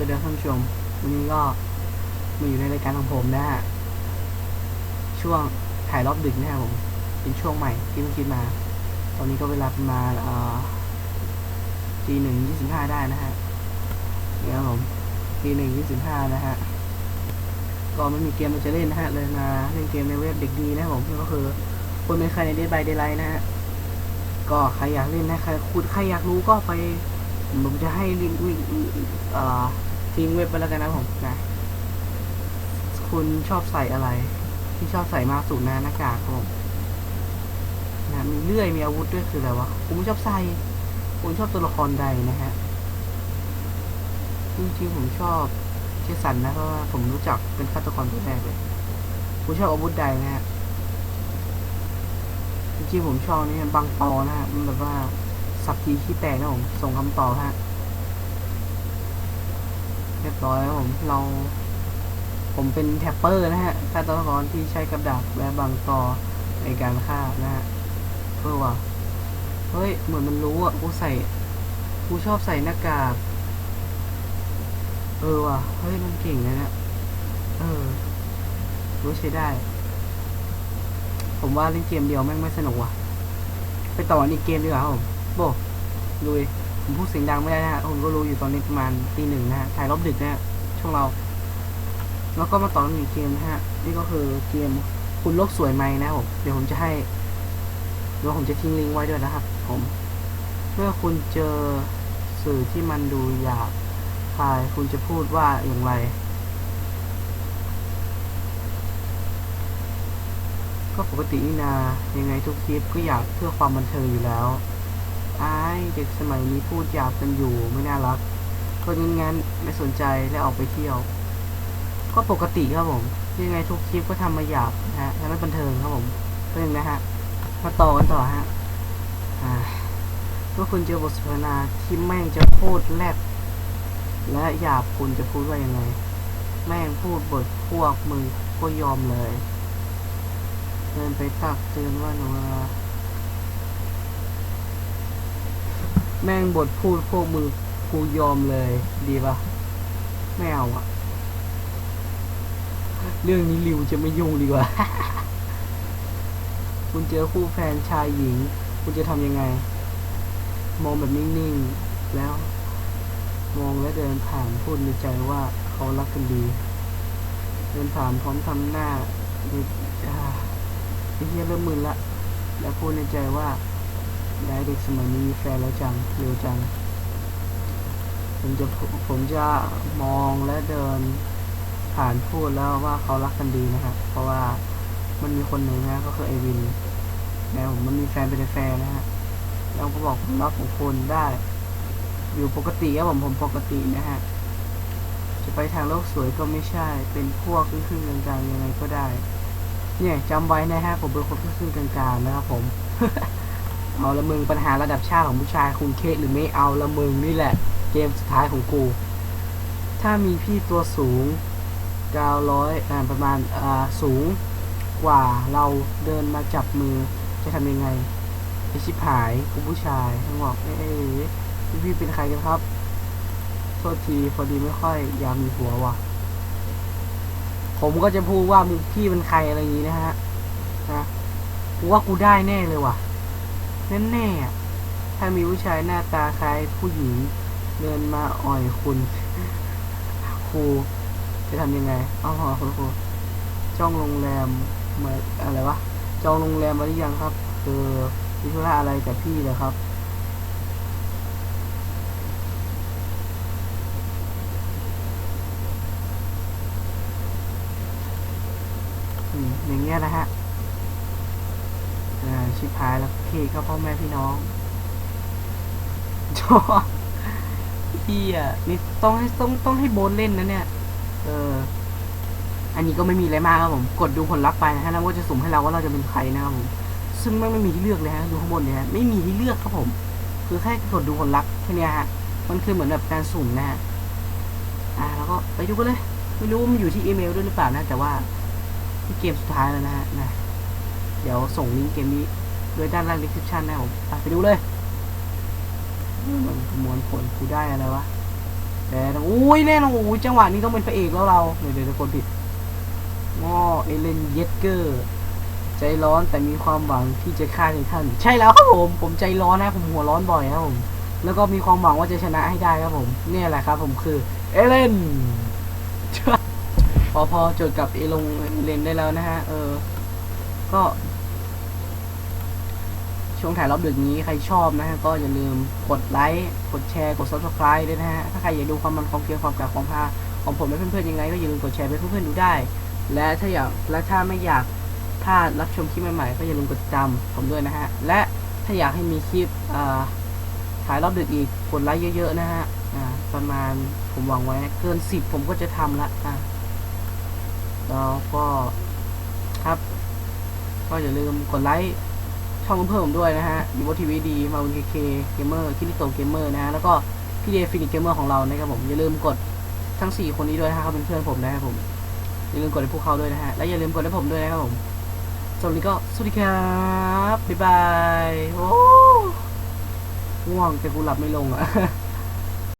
วัสดีท่านผู้ชม วันนี้ก็มาอยู่ในรายการของผมนะฮะ ช่วงถ่ายรอบดึกนะครับผม เป็นช่วงใหม่ที่เพิ่งคิดมา ตอนนี้ก็เวลาประมาณเอ่อตีหนึ่งยี่สิบห้าได้นะฮะเนี่ยครับผมตีหนึ่งยี่สิบห้านะฮะ ก็ไม่มีเกมมันจะเล่นนะฮะ เลยมาเล่นเกมในเว็บเด็กดีนะครับผมก็คือคนเป็นใครในเด y บายเด y ไลท์นะฮะ ก็ใครอยากเล่นนะใครคุณใครอยากรู้ก็ไปผมจะให้ลิงก์อ่อ ทิ้งเว็บไปแล้วกันนะผมนะคุณชอบใส่อะไร ที่ชอบใส่มากสุดนะหน้ากากผมนะมีเลื่อยมีอาวุธด้วยคืออะไรวะผมชอบใส่ผมชอบตัวละครใดนะฮะจริงๆผมชอบเจสันนะเพราะว่าผมรู้จักเป็นฆาตกรตัวแรกเลยผมชอบอาวุธใดนะฮะจริงๆผมชอบนี่บังปอนะฮะมันแบบว่าสับทีขี้แตกนะผมส่งคำตอบฮะ เรียบร้อยครับผม เรา ผมเป็นแท็ปเปอร์นะฮะฆาตกรที่ใช้กับดักและบังตอในการฆ่านะฮะเออว่ะเฮ้ย เหมือนมันรู้อะ กูใส่ กูชอบใส่หน้ากาก เออว่ะ เฮ้ย มันเก่งนะเนี่ยเออ รู้ใช้ได้ ผมว่าเล่นเกมเดียวแม่งไม่สนุกว่ะ ไปต่ออีกเกมดีกว่าครับผม โบลุย ผมพูดเสียงดังไม่ได้นะฮะผมก็รู้อยู่ตอนนี้ประมาณตีหนึ่งนะฮะถ่ายรอบดึกนะฮะช่วงเรา แล้วก็มาต่ออีกเกมนะฮะ นี่ก็คือเกมคุณโลกสวยไหมนะครับผมเดี๋ยวผมจะให้เดี๋ยวผมจะทิ้งลิงก์ไว้ด้วยนะครับ ผม เมื่อคุณเจอสื่อที่มันดูหยาบคายคุณจะพูดว่าอย่างไร ก็ปกตินี่นายังไงทุกคลิปก็อยากเพื่อความบันเทิงอยู่แล้ว เด็กสมัยนี้พูดหยาบกันอยู่ไม่น่ารักก็งั้นไม่สนใจและออกไปเที่ยว ก็ปกติครับผมยังไงทุกคลิปก็ทำมาหยาบนะฮะและไม่บันเทิงครับผมเรื่องนะฮะมาต่อกันต่อฮะเมื่อคุณเจอบทสนทนาที่แม่งจะพูดแลบและหยาบคุณจะพูดว่ายังไง แม่งพูดบทพวกมึงก็ยอมเลย เดินไปตักเตือนว่าหนูนา แม่งบทพูดพวกมือกูยอมเลย ดีปะไม่เอาอะเรื่องนี้ริวจะไม่ยุ่งดีกว่า คุณเจอคู่แฟนชายหญิง คุณจะทำยังไง มองแบบนิ่งๆ แล้ว มองและเดินผ่านพูดในใจว่าเขารักกันดี เดินผ่านพร้อมทำหน้าดิอ่าไอ้เฮียเริ่มมึนละ แล้วพูดในใจว่า ได้เด็กสมัยนี้มีแฟนแล้วจังเร็วจัง ผมจะผมจะมองและเดินผ่านพูดแล้วว่าเขารักกันดีนะครับ เพราะว่ามันมีคนหนึ่งนะก็คือไอวินแล้วผมมันมีแฟนเป็นแฟนนะฮะแล้วก็บอกผมรักของคนได้ อยู่ปกติครับผมผมปกตินะฮะจะไปทางโลกสวยก็ไม่ใช่ เป็นพวกครึ่งๆกลางๆยังไงก็ได้ เนี่ยจำไว้นะฮะผมเป็นคนครึ่งๆกลางๆนะครับผม เอาละมึงปัญหาระดับชาติของผู้ชายคุณเคสหรือไม่เอาละมึงนี่แหละ เกมสุดท้ายของกู ถ้ามีพี่ตัวสูง900อ่าประมาณอ่าสูงกว่าเราเดินมาจับมือจะทำยังไงไอชิบหายกูผู้ชายต้องบอกเอ้ยพี่พี่เป็นใครกันครับ โทษทีพอดีไม่ค่อยอยากมีหัวว่ะ ผมก็จะพูดว่ามึงพี่เป็นใครอะไรอย่างนี้นะฮะนะกูว่ากูได้แน่เลยว่ะ แน่แน่ะถ้ามีผู้ชายหน้าตาคล้ายผู้หญิงเดินมาอ่อยคุณครูจะทำยังไงอ๋อคุณครูจ้องโรงแรมมาอะไรวะจองโรงแรมมาหรือยังครับเออมีธุระอะไรกับพี่เหรอครับอืมอย่างเงี้ยนะฮะ อ่าชิบหายแล้วเคก็พ่อแม่พี่น้องจอพี่อ่นี่ต้องให้ต้องต้องให้โบนเล่นนะเนี่ย เออ อันนี้ก็ไม่มีอะไรมากครับผม กดดูผลลัพธ์ไปนะฮะแล้วก็จะสุ่มให้เราว่าเราจะเป็นใครนะครับผม ซึ่งไม่ไม่มีที่เลือกเลยฮะดูข้างบนเนี่ยฮะไม่มีที่เลือกครับผม คือแค่กดดูผลลัพธ์แค่นี้ฮะ มันคือเหมือนแบบการสุ่มนะฮะ อ่า แล้วก็ไปดูกันเลย ไม่รู้มันอยู่ที่อีเมลด้วยหรือเปล่านะ แต่ว่าที่เกมสุดท้ายแล้วนะฮะนะ เดี๋ยวส่งลิงก์เกมนี้โดยด้านล่าง description นะครับผมไปดูเลยมันประมวลผลกูได้อะไรวะแต่อุ้ยแน่นอนอุ้ยจังหวะนี้ต้องเป็นพระเอกแล้วเราเดี๋ยวเดี๋ยวคนผิดง้อเอเลนเยสเกอร์ใจร้อนแต่มีความหวังที่จะฆ่าในท่าน ใช่แล้วครับผมผมใจร้อนนะผมหัวร้อนบ่อยครับผมแล้วก็มีความหวังว่าจะชนะให้ได้ครับผมเนี่ยแหละครับผมคือเอเลนพอพอจดกับเอลงเอเลนได้แล้วนะฮะเออ ก็ ช่วงถ่ายรอบดึกนี้ใครชอบนะฮะก็อย่าลืมกดไลค์กดแชร์กด subscribe ด้วยนะฮะถ้าใครอยากดูความมันความเกียวความกากความพาของผมและเพื่อนๆยังไง ก็อย่าลืมกดแชร์ไปเพื่อนๆดูได้ และถ้าอยากและถ้าไม่อยากพลาดรับชมคลิปใหม่ๆก็อย่าลืมกดติดตาผมด้วยนะฮะและถ้าอยากให้มีคลิปถ่ายรอบดึกอีกกดไลค์เยอะ ๆ นะฮะประมาณผมหวังไว้เกินสิบผมก็จะทำละอ่าแล้วก็ครับ ก็อย่าลืมกดไลค์ ความเพื่อนผมด้วยนะฮะดีโวทีวีดีมาวินเคเคเกมเมอร์คิริโตเกมเมอร์นะฮะแล้วก็พี่เดฟินิกเกมเมอร์ของเรานะครับผมอย่าลืมกดทั้ง 4 คนนี้ด้วยนะฮะเขาเป็นเพื่อนผมนะครับผมอย่าลืมกดให้พวกเขาด้วยนะฮะและอย่าลืมกดให้ผมด้วยนะครับผมสำหรับวันนี้ก็สวัสดีครับบ๊ายบายโอ้ง่วงแต่กูหลับไม่ลงอะ